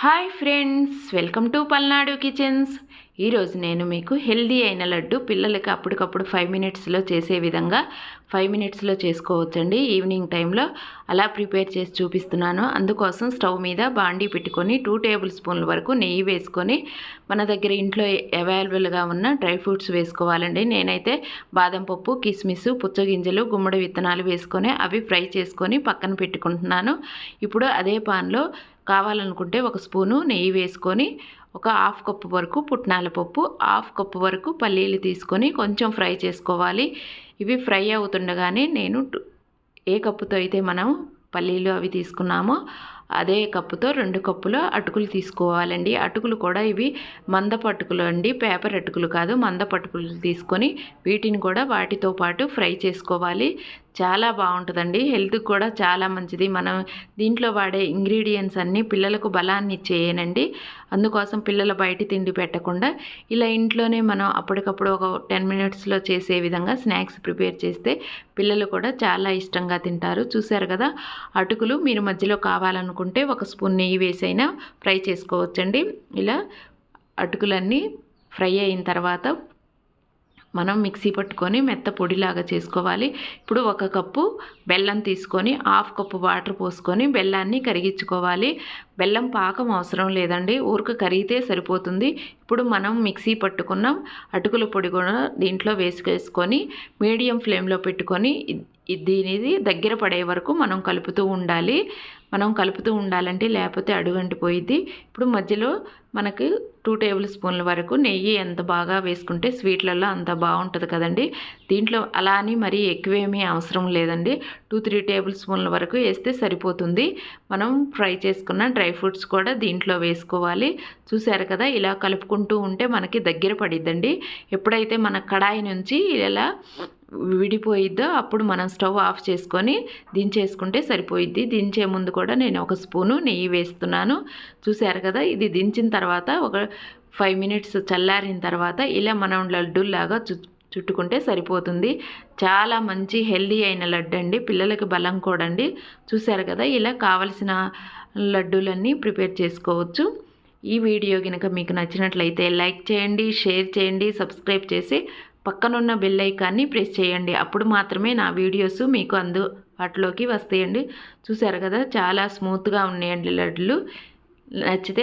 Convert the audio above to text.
Hi friends welcome to Palnadu kitchens. ఈరోజు నేను మీకు హెల్దీ అయిన లడ్డు పిల్లలకి అప్పటికప్పుడు ఫైవ్ మినిట్స్లో చేసే విధంగా ఫైవ్ మినిట్స్లో చేసుకోవచ్చండి. ఈవినింగ్ టైంలో అలా ప్రిపేర్ చేసి చూపిస్తున్నాను. అందుకోసం స్టవ్ మీద బాండీ పెట్టుకొని టూ టేబుల్ స్పూన్ల వరకు నెయ్యి వేసుకొని మన దగ్గర ఇంట్లో అవైలబుల్గా ఉన్న డ్రై ఫ్రూట్స్ వేసుకోవాలండి. నేనైతే బాదం పప్పు కిస్మిస్ పుచ్చగింజలు గుమ్మడి విత్తనాలు వేసుకొని అవి ఫ్రై చేసుకొని పక్కన పెట్టుకుంటున్నాను. ఇప్పుడు అదే పాన్లో కావాలనుకుంటే ఒక స్పూను నెయ్యి వేసుకొని ఒక హాఫ్ కప్పు వరకు పుట్నాల పప్పు హాఫ్ కప్పు వరకు పల్లీలు తీసుకొని కొంచెం ఫ్రై చేసుకోవాలి. ఇవి ఫ్రై అవుతుండగానే నేను టు- ఏ కప్పుతో అయితే మనం పల్లీలు అవి తీసుకున్నామో అదే కప్పుతో రెండు కప్పులు అటుకులు తీసుకోవాలండి. అటుకులు కూడా ఇవి మందపు అటుకులు అండి పేపర్ అటుకులు కాదు మందపు అటుకులు తీసుకొని వీటిని కూడా వాటితో పాటు ఫ్రై చేసుకోవాలి. చాలా బాగుంటుందండి. హెల్త్కి కూడా చాలా మంచిది. మనం దీంట్లో వాడే ఇంగ్రీడియంట్స్ అన్నీ పిల్లలకు బలాన్ని ఇచ్చేయనండి. అందుకోసం పిల్లల బయట తిండి పెట్టకుండా ఇలా ఇంట్లోనే మనం అప్పటికప్పుడు ఒక టెన్ మినిట్స్లో చేసే విధంగా స్నాక్స్ ప్రిపేర్ చేస్తే పిల్లలు కూడా చాలా ఇష్టంగా తింటారు. చూశారు కదా? అటుకులు మీరు మధ్యలో కావాలనుకుంటే ఒక స్పూన్ నెయ్యి వేసైనా ఫ్రై చేసుకోవచ్చండి. ఇలా అటుకులన్నీ ఫ్రై అయిన తర్వాత మనం మిక్సీ పట్టుకొని మెత్త పొడిలాగా చేసుకోవాలి. ఇప్పుడు ఒక కప్పు బెల్లం తీసుకొని హాఫ్ కప్పు వాటర్ పోసుకొని బెల్లాన్ని కరిగించుకోవాలి. బెల్లం పాకం అవసరం లేదండి. ఊరిక కరిగితే సరిపోతుంది. ఇప్పుడు మనం మిక్సీ పట్టుకున్న. అటుకుల పొడి కూడా దీంట్లో వేసుకేసుకొని మీడియం ఫ్లేమ్లో పెట్టుకొని దీనిది దగ్గర పడే వరకు మనం కలుపుతూ ఉండాలి. మనం కలుపుతూ ఉండాలంటే లేకపోతే అడుగంటిపోయిద్ది ఇప్పుడు మధ్యలో మనకు టూ టేబుల్ స్పూన్ల వరకు నెయ్యి ఎంత బాగా వేసుకుంటే స్వీట్లలో అంత బాగుంటుంది కదండి. దీంట్లో అలా అని మరీ ఎక్కువేమీ అవసరం లేదండి. టూ త్రీ టేబుల్ స్పూన్ల వరకు వేస్తే సరిపోతుంది. మనం ఫ్రై చేసుకున్న డ్రై ఫ్రూట్స్ కూడా దీంట్లో వేసుకోవాలి. చూసారు కదా ఇలా కలుపుకుంటూ ఉంటే మనకి దగ్గర పడిద్దండి. ఎప్పుడైతే మన కడాయి నుంచి ఇలా విడిపోయిద్దో అప్పుడు మనం స్టవ్ ఆఫ్ చేసుకొని దించేసుకుంటే సరిపోయిద్ది. దించే ముందు కూడా నేను ఒక స్పూను నెయ్యి వేస్తున్నాను. చూశారు కదా ఇది దించిన తర్వాత ఒక ఫైవ్ మినిట్స్ చల్లారిన తర్వాత ఇలా మనం లడ్డూలాగా చు చుట్టుకుంటే సరిపోతుంది. చాలా మంచి హెల్దీ అయిన లడ్డు అండి. పిల్లలకి బలం కూడా అండి చూశారు కదా ఇలా కావలసిన లడ్డూలన్నీ ప్రిపేర్ చేసుకోవచ్చు. ఈ వీడియో కనుక మీకు నచ్చినట్లయితే లైక్ చేయండి షేర్ చేయండి సబ్స్క్రైబ్ చేసి పక్కనున్న బెల్ ఐకాన్ని ప్రెస్ చేయండి. అప్పుడు మాత్రమే నా వీడియోస్ మీకు అందుబాటులోకి వస్తాయండి. చూసారు కదా చాలా స్మూత్గా ఉన్నాయండి లడ్లు. నచ్చితే